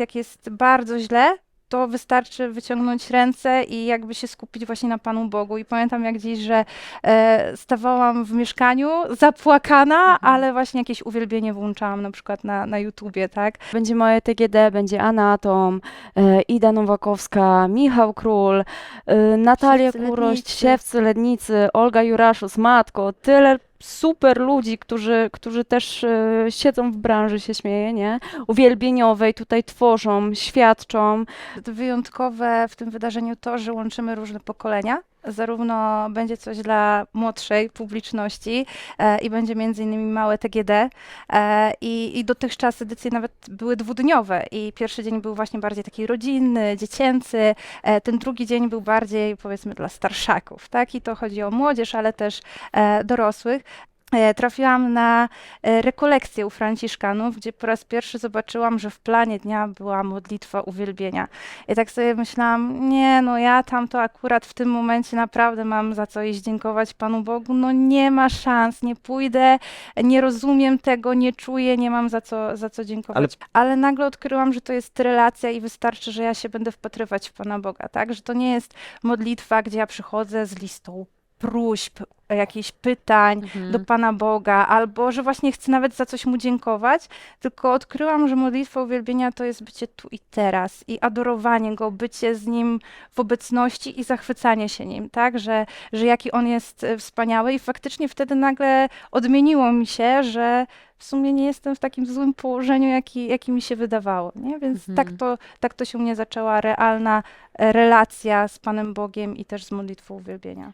Jak jest bardzo źle, to wystarczy wyciągnąć ręce i jakby się skupić właśnie na Panu Bogu. I pamiętam jak dziś, że e, stawałam w mieszkaniu zapłakana, ale właśnie jakieś uwielbienie włączałam na przykład na, na YouTubie, tak? Będzie moje TGD, będzie Anatom, e, Ida Nowakowska, Michał Król, e, Natalia Siewcy Kurość. Siewcy Lednicy, Olga Juraszus, Matko, tyle super ludzi, którzy, którzy też e, siedzą w branży, się śmieję, nie? Uwielbieniowej, tutaj tworzą, świadczą. Wyjątkowe w tym wydarzeniu to, że łączymy różne pokolenia. Zarówno będzie coś dla młodszej publiczności e, i będzie między innymi małe TGD e, i, i dotychczas edycje nawet były dwudniowe i pierwszy dzień był właśnie bardziej taki rodzinny, dziecięcy, e, ten drugi dzień był bardziej powiedzmy dla starszaków, tak? I to chodzi o młodzież, ale też e, dorosłych. E, Trafiłam na e, rekolekcję u Franciszkanów, gdzie po raz pierwszy zobaczyłam, że w planie dnia była modlitwa uwielbienia. I tak sobie myślałam, nie, no ja tam to akurat w tym momencie naprawdę mam za co iść dziękować Panu Bogu. No nie ma szans, nie pójdę, nie rozumiem tego, nie czuję, nie mam za co, za co dziękować. Ale... nagle odkryłam, że to jest relacja i wystarczy, że ja się będę wpatrywać w Pana Boga, tak? Że to nie jest modlitwa, gdzie ja przychodzę z listą próśb, jakichś pytań, do Pana Boga, albo że właśnie chcę nawet za coś Mu dziękować, tylko odkryłam, że modlitwa uwielbienia to jest bycie tu i teraz i adorowanie Go, bycie z Nim w obecności i zachwycanie się Nim, tak, że, że jaki On jest e, wspaniały i faktycznie wtedy nagle odmieniło mi się, że w sumie nie jestem w takim złym położeniu, jaki, jaki mi się wydawało, nie? Więc tak, to, tak to się u mnie zaczęła realna e, relacja z Panem Bogiem i też z modlitwą uwielbienia.